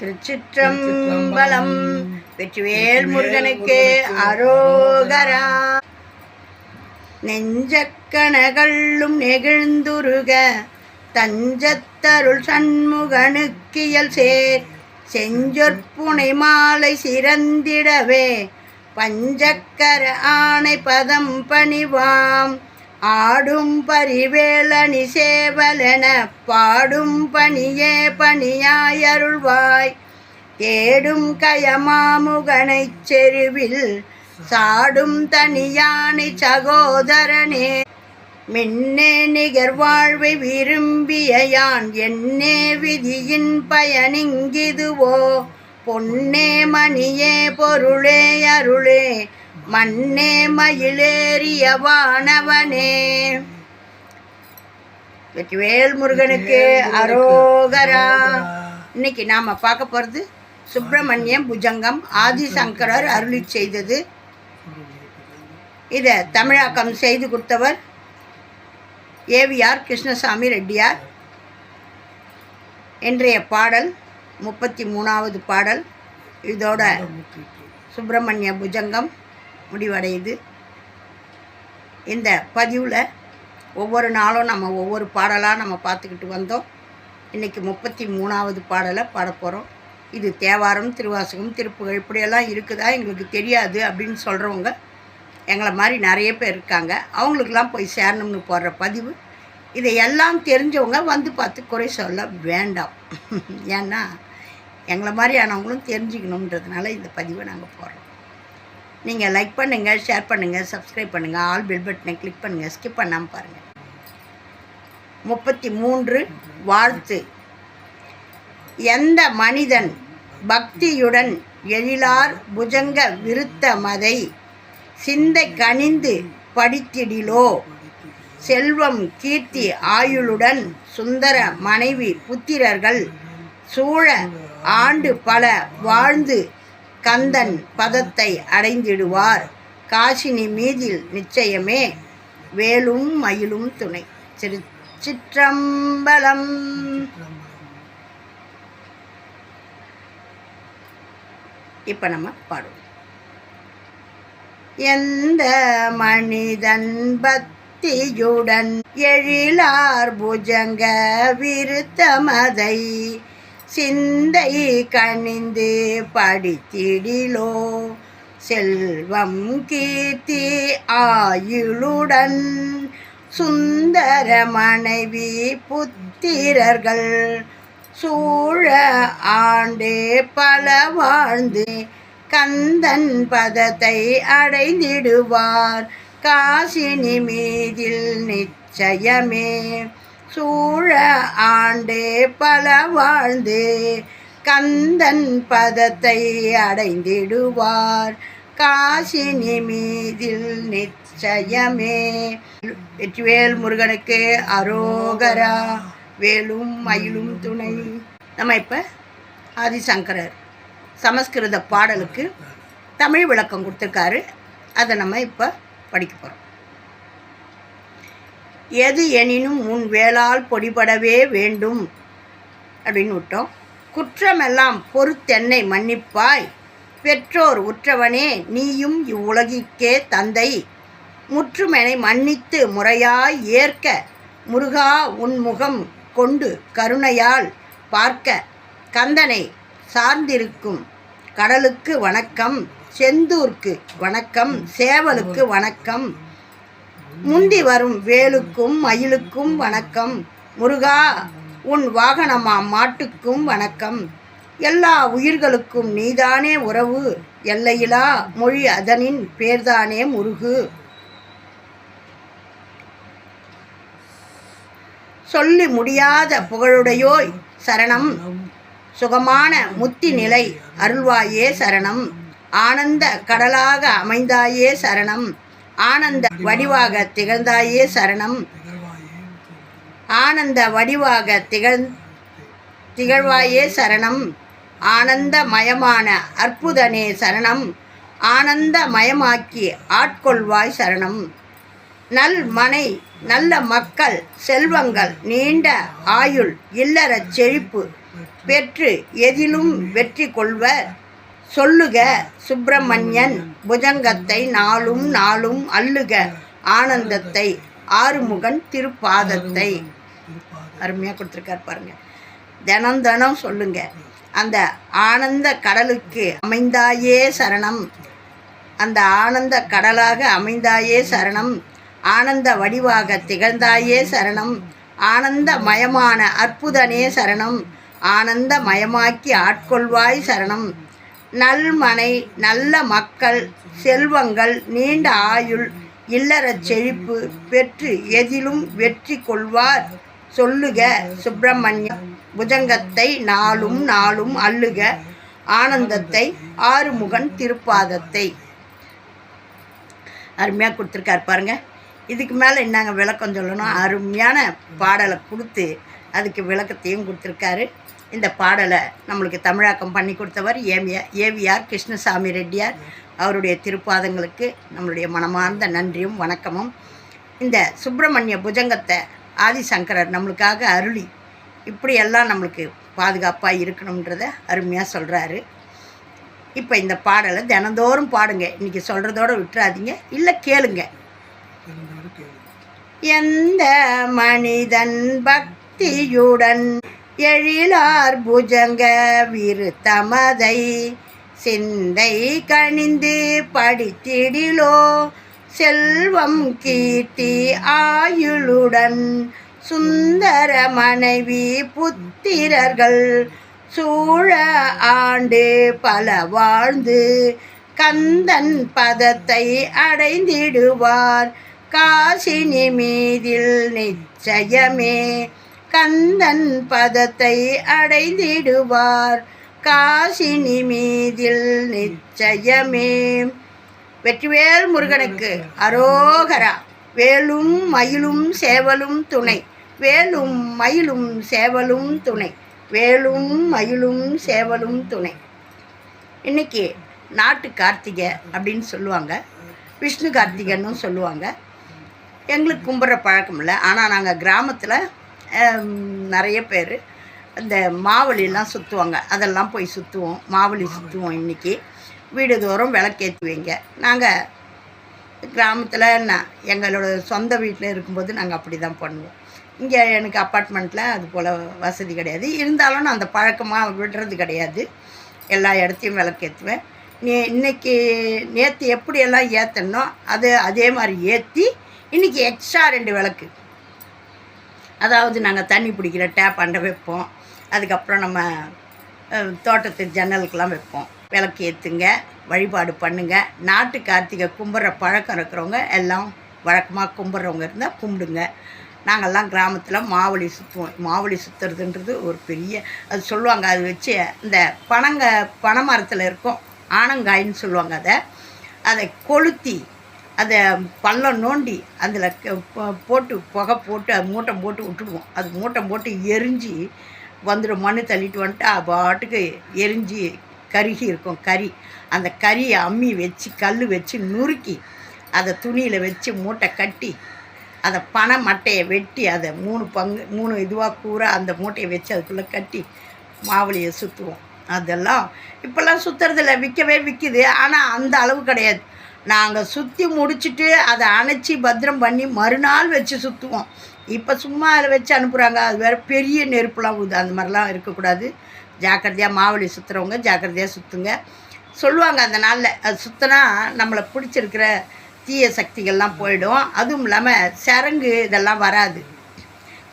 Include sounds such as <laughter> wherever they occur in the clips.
திருச்சிற்றம்பலம். வெற்றிவேல் முருகனுக்கு அரோகரா. நெஞ்சக்கணகளும் நெகிழ்ந்துருக. தஞ்சத்தருள் சண்முகனுக்கியல் சேர். செஞ்சொற்புனை மாலை சிறந்திடவே. பஞ்சக்கர ஆணை பதம் பணிவாம். ஆடும் பரிவேலனி சேவலென பாடும் பணியே பணியாயருள்வாய். தேடும் கயமாமுகனைச் செருவில் சாடும் தனியானை சகோதரனே. மின்னே நிகர்வாழ்வை விரும்பிய யான் என்னே விதியின் பயனிங்கிதுவோ. பொன்னே மணியே பொருளே அருளே. மண்ணே மயிலேறிய வானவனே. வெற்றிவேல் முருகனுக்கு அரோகரா. இன்னைக்கு நாம் பார்க்க போகிறது சுப்பிரமணியம் புஜங்கம் ஆதிசங்கரர் அருளி செய்தது. இதை தமிழாக்கம் செய்து கொடுத்தவர் ஏவிஆர் கிருஷ்ணசாமி ரெட்டியார். இன்றைய பாடல் முப்பத்தி மூணாவது பாடல். இதோட சுப்பிரமணிய புஜங்கம் முடிவடையுது. இந்த பதிவில் ஒவ்வொரு நாளும் நம்ம ஒவ்வொரு பாடலாக நம்ம பார்த்துக்கிட்டு வந்தோம். இன்றைக்கி முப்பத்தி மூணாவது பாடலை பாடப்போகிறோம் இது தேவாரம் திருவாசகம் திருப்புகள் இப்படியெல்லாம் இருக்குதா எங்களுக்கு தெரியாது அப்படின்னு சொல்கிறவங்க எங்களை மாதிரி நிறைய பேர் இருக்காங்க. அவங்களுக்கெல்லாம் போய் சேரணும்னு போடுற பதிவு. இதை எல்லாம் தெரிஞ்சவங்க வந்து பார்த்து குறை சொல்ல வேண்டாம். ஏன்னா எங்களை மாதிரியானவங்களும் தெரிஞ்சுக்கணுன்றதுனால இந்த பதிவை நாங்கள் போடுறோம். நீங்கள் லைக் பண்ணுங்கள் ஷேர் பண்ணுங்கள் சப்ஸ்கிரைப் பண்ணுங்கள் ஆல் பெல் பட்டனை கிளிக் பண்ணுங்கள் ஸ்கிப் பண்ணாமல் பாருங்கள் முப்பத்தி மூன்று வாழ்த்து. எந்த மனிதன் பக்தியுடன் எழிலார் புஜங்க விருத்த மதை சிந்தை கனிந்து படித்திடிலோ? செல்வம் கீர்த்தி ஆயுளுடன் சுந்தர மனைவி புத்திரர்கள் சூழ ஆண்டு பல வாழ்ந்து கந்தன் பதத்தை அடைந்திடுவார். காசினி மீதில் நிச்சயமே வேலும் மயிலும் துணை. சிறு சிற்றம்பலம். இப்போ நம்ம பாடுவோம். எந்த மனிதன் பக்தியுடன் எழிலார் புஜங்க விருத்தமதை சிந்தை கனிந்து படித்திடிலோ. செல்வம் கீர்த்தி ஆயுளுடன் சுந்தர மனைவி புத்திரர்கள் சூழ ஆண்டே பல வாழ்ந்து கந்தன் பதத்தை அடைந்திடுவார். காசினி மீதில் நிச்சயமே. சூழ ஆண்டே பல வாழ்ந்து. கந்தன் பதத்தை அடைந்திடுவார். காசினி மீதில் நிச்சயமே. வெற்றிவேல் முருகனுக்கு அரோகரா. வேலும் மயிலும் துணை. நம்ம இப்போ ஆதிசங்கரர் சமஸ்கிருத பாடலுக்கு தமிழ் விளக்கம் கொடுத்துருக்காரு. அதை நம்ம இப்போ படிக்க போகிறோம் எது எனினும் உன் வேளால் பொடிபடவே வேண்டும். அப்படின்னு விட்டோம். குற்றமெல்லாம் பொறுத்தென்னை மன்னிப்பாய். பெற்றோர் உற்றவனே நீயும் இவ்வுலகிற்கே தந்தை. முற்றுமெனை மன்னித்து முறையாய் ஏற்க. முருகா உன் முகம் கொண்டு கருணையால் பார்க்க. கந்தனை சார்ந்திருக்கும் கடலுக்கு வணக்கம். செந்தூர்க்கு வணக்கம். சேவலுக்கு வணக்கம். முந்தி வரும் வேலுக்கும் மயிலுக்கும் வணக்கம். முருகா உன் வாகனமா மாட்டுக்கும் வணக்கம். எல்லா உயிர்களுக்கும் நீதானே உறவு. எல்லையிலா மொழி அதனின் பேர்தானே முருகு. சொல்லி முடியாத புகழுடையோய் சரணம். சுகமான முத்தி நிலை அருள்வாயே சரணம். ஆனந்த கடலாக அமைந்தாயே சரணம். ஆனந்த வடிவாக திகழ்ந்தாயே சரணம். ஆனந்த வடிவாக திகழ் திகழ்வாயே சரணம். ஆனந்தமயமான அற்புதனே சரணம். ஆனந்தமயமாக்கி ஆட்கொள்வாய் சரணம். நல் மனை நல்ல மக்கள் செல்வங்கள் நீண்ட ஆயுள் இல்லறச் செழிப்பு பெற்று எதிலும் வெற்றி கொள்வர். சொல்லுக சுப்பிரமணியன் புஜங்கத்தை நாளும் நாளும் அல்லுக ஆனந்தத்தை ஆறுமுகன் திருப்பாதத்தை. அருமையாக கொடுத்துருக்காரு பாருங்க. தினம் தினம் சொல்லுங்க அந்த ஆனந்த கடலுக்கு அமைந்தாயே சரணம். அந்த ஆனந்த கடலாக அமைந்தாயே சரணம். ஆனந்த வடிவாக திகழ்ந்தாயே சரணம். ஆனந்த மயமான அற்புதனே சரணம். ஆனந்த மயமாக்கி ஆட்கொள்வாய் சரணம். நல்மனை நல்ல மக்கள் செல்வங்கள் நீண்ட ஆயுள் இல்லறச் செழிப்பு பெற்று எதிலும் வெற்றி கொள்வார். சொல்லுக சுப்பிரமணியம் புஜங்கத்தை நாளும் நாளும் அள்ளுக ஆனந்தத்தை ஆறுமுகன் திருப்பாதத்தை. அருமையாக கொடுத்துருக்காரு பாருங்க. இதுக்கு மேலே என்னங்க விளக்கம் சொல்லணும்? அருமையான பாடலை கொடுத்து அதுக்கு விளக்கத்தையும் கொடுத்துருக்காரு. இந்த பாடலை நம்மளுக்கு தமிழாக்கம் பண்ணி கொடுத்தவர் ஏவியா ஏவிஆர் கிருஷ்ணசாமி ரெட்டியார். அவருடைய திருப்பாதங்களுக்கு நம்மளுடைய மனமார்ந்த நன்றியும் வணக்கமும். இந்த சுப்பிரமணிய புஜங்கத்தை ஆதிசங்கரர் நம்மளுக்காக அருளி இப்படியெல்லாம் நம்மளுக்கு பாதுகாப்பாக இருக்கணுன்றத அருமையாக சொல்கிறாரு. இப்போ இந்த பாடலை தினந்தோறும் பாடுங்க. இன்றைக்கி சொல்கிறதோட விட்டுறாதீங்க. இல்லை கேளுங்க. எந்த மனிதன் பக்தியுடன் எழிலார் புஜங்க விருத்தமதை. சிந்தை கணிந்து படித்திடிலோ செல்வம் கீர்த்தி ஆயுளுடன். சுந்தர மனைவி புத்திரர்கள் சூழ ஆண்டு பல வாழ்ந்து கந்தன் பதத்தை அடைந்திடுவார். காசினி மீதில் நிச்சயமே கந்தன் பதத்தை அடைந்திடுவார். காசினி மீதில் நிச்சயமே. வெற்றிவேல் முருகனுக்கு அரோகரா. வேலும் மயிலும் சேவலும் துணை. வேலும் மயிலும் சேவலும் துணை. வேலும் மயிலும் சேவலும் துணை. இன்னைக்கு நாட்டு கார்த்திகை அப்படின்னு சொல்லுவாங்க. விஷ்ணு கார்த்திகைன்னு சொல்லுவாங்க. எங்களுக்கு கும்பிட்ற பழக்கம் இல்லை. ஆனால் நாங்கள் கிராமத்தில் நிறைய பேர் இந்த மாவலிலாம் சுற்றுவாங்க அதெல்லாம் போய் சுற்றுவோம் மாவலி சுற்றுவோம் இன்றைக்கி வீடு தோறும் விளக்கேற்றுவீங்க நாங்கள் கிராமத்தில் நான் எங்களோட சொந்த வீட்டில் இருக்கும்போது நாங்கள் அப்படி தான் பண்ணுவோம். இங்கே எனக்கு அப்பார்ட்மெண்ட்டில் அது போல் வசதி கிடையாது. இருந்தாலும் நான் அந்த பழக்கமாக விடுறது கிடையாது. எல்லா இடத்தையும் விளக்கேற்றுவேன் நீ இன்றைக்கி நேற்று எப்படியெல்லாம் ஏற்றனோ அது அதே மாதிரி ஏற்றி இன்றைக்கி எக்ஸ்ட்ரா ரெண்டு விளக்கு. அதாவது நாங்கள் தண்ணி பிடிக்கிற டேப் அண்டை வைப்போம். அதுக்கப்புறம் நம்ம தோட்டத்து ஜன்னலுக்கெலாம் வைப்போம். விளக்கு ஏற்றுங்க வழிபாடு பண்ணுங்கள் நாட்டு கார்த்திகை கும்பிட்ற பழக்கம் இருக்கிறவங்க எல்லாம் வழக்கமாக கும்பிட்றவங்க இருந்தால் கும்பிடுங்க. நாங்கள்லாம் கிராமத்தில் மாவழி சுற்றுவோம் மாவழி சுற்றுறதுன்றது ஒரு பெரிய அது சொல்லுவாங்க அது வச்சு இந்த பனங்க பனை மரத்தில் இருக்கும் ஆனங்காயின்னு சொல்லுவாங்க அதை. அதை கொளுத்தி அதை பள்ளம் நோண்டி அதில் போட்டு புகை போட்டு அது மூட்டை போட்டு விட்டுடுவோம் அது மூட்டை போட்டு எரிஞ்சு வந்துடும் மண் தள்ளிட்டு வந்துட்டு பாட்டுக்கு எரிஞ்சு கருகி இருக்கும். கறி. அந்த கறியை அம்மி வச்சு கல் வச்சு நுறுக்கி அதை துணியில் வச்சு மூட்டை கட்டி அதை பனை மட்டையை வெட்டி அதை மூணு பங்கு மூணு இதுவாக கூற அந்த மூட்டையை வச்சு அதுக்குள்ளே கட்டி மாவுளியை சுற்றுவோம் அதெல்லாம் இப்போல்லாம் சுற்றுறதில்ல விற்கவே விற்கிது. ஆனால் அந்த அளவு கிடையாது. நாங்கள் சுற்றி முடிச்சுட்டு அதை அணைச்சி பத்திரம் பண்ணி மறுநாள் வச்சு சுற்றுவோம் இப்போ சும்மா அதை வச்சு அனுப்புகிறாங்க அது வேறு பெரிய நெருப்புலாம் ஊது அந்த மாதிரிலாம் இருக்கக்கூடாது. ஜாக்கிரதையாக மாவழி சுற்றுறவங்க ஜாக்கிரதையாக சுற்றுங்க சொல்லுவாங்க அந்த நாளில் அது சுற்றினா நம்மளை பிடிச்சிருக்கிற தீய சக்திகள்லாம் போயிடும். அதுவும் இல்லாமல் சரங்கு இதெல்லாம் வராது.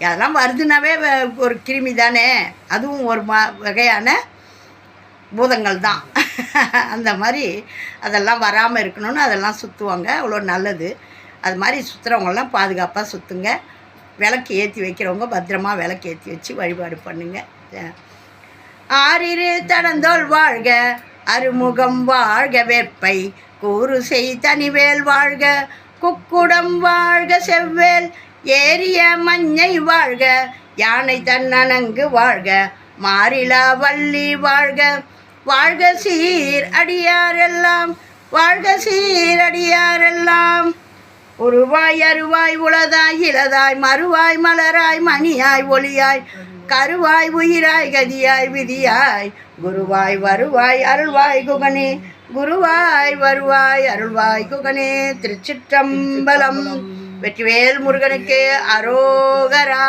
அதெல்லாம் வருதுனாவே வ- ஒரு கிருமி தானே. அதுவும் ஒரு மா வகையான பூதங்கள் தான் <laughs> அந்த மாதிரி அதெல்லாம் வராமல் இருக்கணும்னு அதெல்லாம் சுற்றுவாங்க அவ்வளோ நல்லது. அது மாதிரி சுற்றுறவங்கெல்லாம் பாதுகாப்பாக சுற்றுங்க விளக்கு ஏற்றி வைக்கிறவங்க பத்திரமா விளக்கு ஏற்றி வச்சு வழிபாடு பண்ணுங்க. ஆறிரு தடந்தோல் வாழ்க அருமுகம் வாழ்க வேப்பை கூறு செய் தனிவேல் வாழ்க குக்குடம் வாழ்க செவ்வேல் ஏரிய மஞ்சை வாழ்க யானை தன்னனங்கு வாழ்க மாறிலா வள்ளி வாழ்க. வாழ்க சீர் அடியாரெல்லாம் வாழ்க சீர் அடியாரெல்லாம். உருவாய் அருவாய் உளதாய் இளதாய் மறுவாய் மலராய் மணியாய் ஒளியாய் கருவாய் உயிராய் கதியாய் விதியாய். குருவாய் வருவாய் அருள்வாய் குகனே. குருவாய் வருவாய் அருள்வாய் குகனே. திருச்சிற்றம்பலம். வெற்றிவேல் முருகனுக்கு அரோகரா.